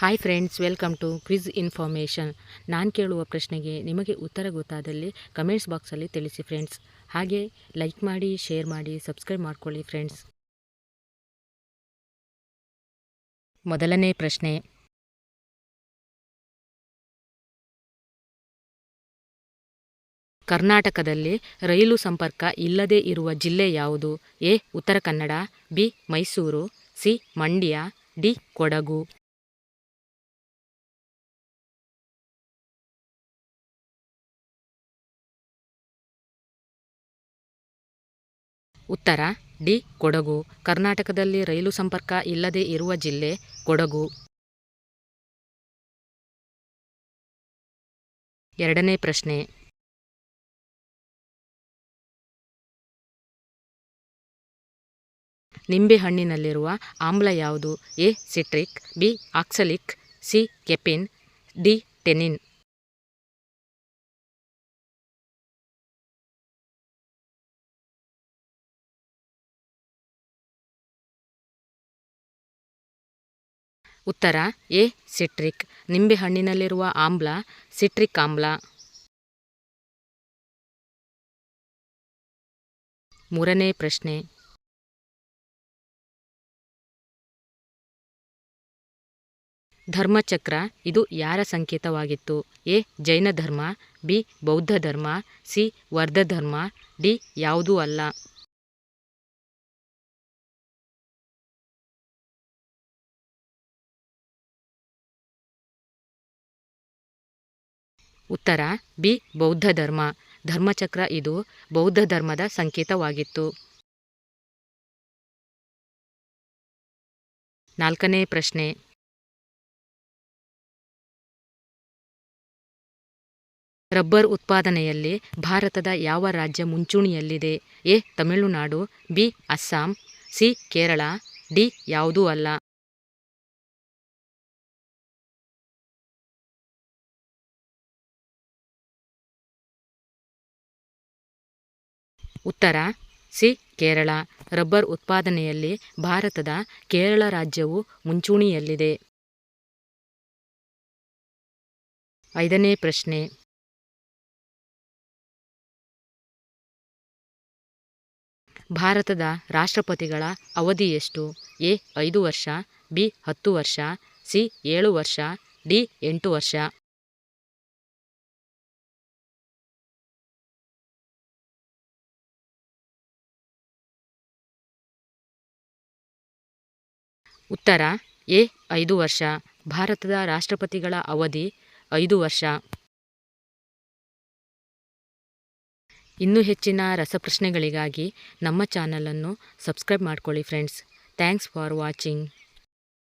Hi friends welcome to quiz information ನಾನು ಕೇಳುವ ಪ್ರಶ್ನೆಗೆ ನಿಮಗೆ ಉತ್ತರ ಗೊತ್ತಾದಲ್ಲಿ ಕಮೆಂಟ್ಸ್ ಬಾಕ್ಸಲ್ಲಿ ತಿಳಿಸಿ ಫ್ರೆಂಡ್ಸ್ ಹಾಗೆ ಲೈಕ್ ಮಾಡಿ ಶೇರ್ ಮಾಡಿ ಸಬ್ಸ್ಕ್ರೈಬ್ ಮಾಡ್ಕೊಳ್ಳಿ ಫ್ರೆಂಡ್ಸ್ ಮೊದಲನೇ ಪ್ರಶ್ನೆ. ಕರ್ನಾಟಕದಲ್ಲಿ ರೈಲು ಸಂಪರ್ಕ ಇಲ್ಲದೇ ಇರುವ ಜಿಲ್ಲೆ ಯಾವುದು? A, Uttara Kannada, B, Mysuru, C, Mandya, D, Kodagu. ಉತ್ತರ, ಡಿ, ಕೊಡಗು. ಕರ್ನಾಟಕದಲ್ಲಿ ರೈಲು ಸಂಪರ್ಕ ಇಲ್ಲದೇ ಇರುವ ಜಿಲ್ಲೆ ಕೊಡಗು. ಎರಡನೇ ಪ್ರಶ್ನೆ. ನಿಂಬೆಹಣ್ಣಿನಲ್ಲಿರುವ ಆಮ್ಲ ಯಾವುದು? A, citric, B, oxalic, C ಕೆಪಿನ್ D, tannin. ಉತ್ತರ, ಎ, ಸಿಟ್ರಿಕ್. ನಿಂಬೆಹಣ್ಣಿನಲ್ಲಿರುವ ಆಮ್ಲ, ಸಿಟ್ರಿಕ್ ಆಮ್ಲ. ಮೂರನೇ ಪ್ರಶ್ನೆ. ಧರ್ಮಚಕ್ರ, ಇದು ಯಾರ ಸಂಕೇತವಾಗಿತ್ತು? ಎ, ಜೈನ ಧರ್ಮ, ಬಿ, ಬೌದ್ಧ ಧರ್ಮ, ಸಿ ವರ್ಧ ಧರ್ಮ ಡಿ, ಯಾವುದೂ ಅಲ್ಲ. ಉತ್ತರ, ಬಿ, ಬೌದ್ಧ ಧರ್ಮ. ಧರ್ಮಚಕ್ರ ಇದು ಬೌದ್ಧ ಧರ್ಮದ ಸಂಕೇತವಾಗಿತ್ತು. ನಾಲ್ಕನೇ ಪ್ರಶ್ನೆ. ರಬ್ಬರ್ ಉತ್ಪಾದನೆಯಲ್ಲಿ ಭಾರತದ ಯಾವ ರಾಜ್ಯ ಮುಂಚೂಣಿಯಲ್ಲಿದೆ? A, Tamil Nadu, B, Assam, C, Kerala, D, ಯಾವುದೂ ಅಲ್ಲ. ಉತ್ತರ, ಸಿ, ಕೇರಳ, ರಬ್ಬರ್ ಉತ್ಪಾದನೆಯಲ್ಲಿ ಭಾರತದ ಕೇರಳ ರಾಜ್ಯವು ಮುಂಚೂಣಿಯಲ್ಲಿದೆ. ಐದನೇ ಪ್ರಶ್ನೆ. ಭಾರತದ ರಾಷ್ಟ್ರಪತಿಗಳ ಅವಧಿ ಎಷ್ಟು? ಎ, ಐದು ವರ್ಷ, ಬಿ, ಹತ್ತು ವರ್ಷ, ಸಿ, ಏಳು ವರ್ಷ, ಡಿ, ಎಂಟು ವರ್ಷ. ಉತ್ತರ, ಎ, ಐದು ವರ್ಷ, ಭಾರತದ ರಾಷ್ಟ್ರಪತಿಗಳ ಅವಧಿ, ಐದು ವರ್ಷ. ಇನ್ನೂ ಹೆಚ್ಚಿನ ರಸಪ್ರಶ್ನೆಗಳಿಗಾಗಿ ನಮ್ಮ ಚಾನಲನ್ನು ಸಬ್ಸ್ಕ್ರೈಬ್ ಮಾಡ್ಕೊಳ್ಳಿ ಫ್ರೆಂಡ್ಸ್ ಥ್ಯಾಂಕ್ಸ್ ಫಾರ್ ವಾಚಿಂಗ್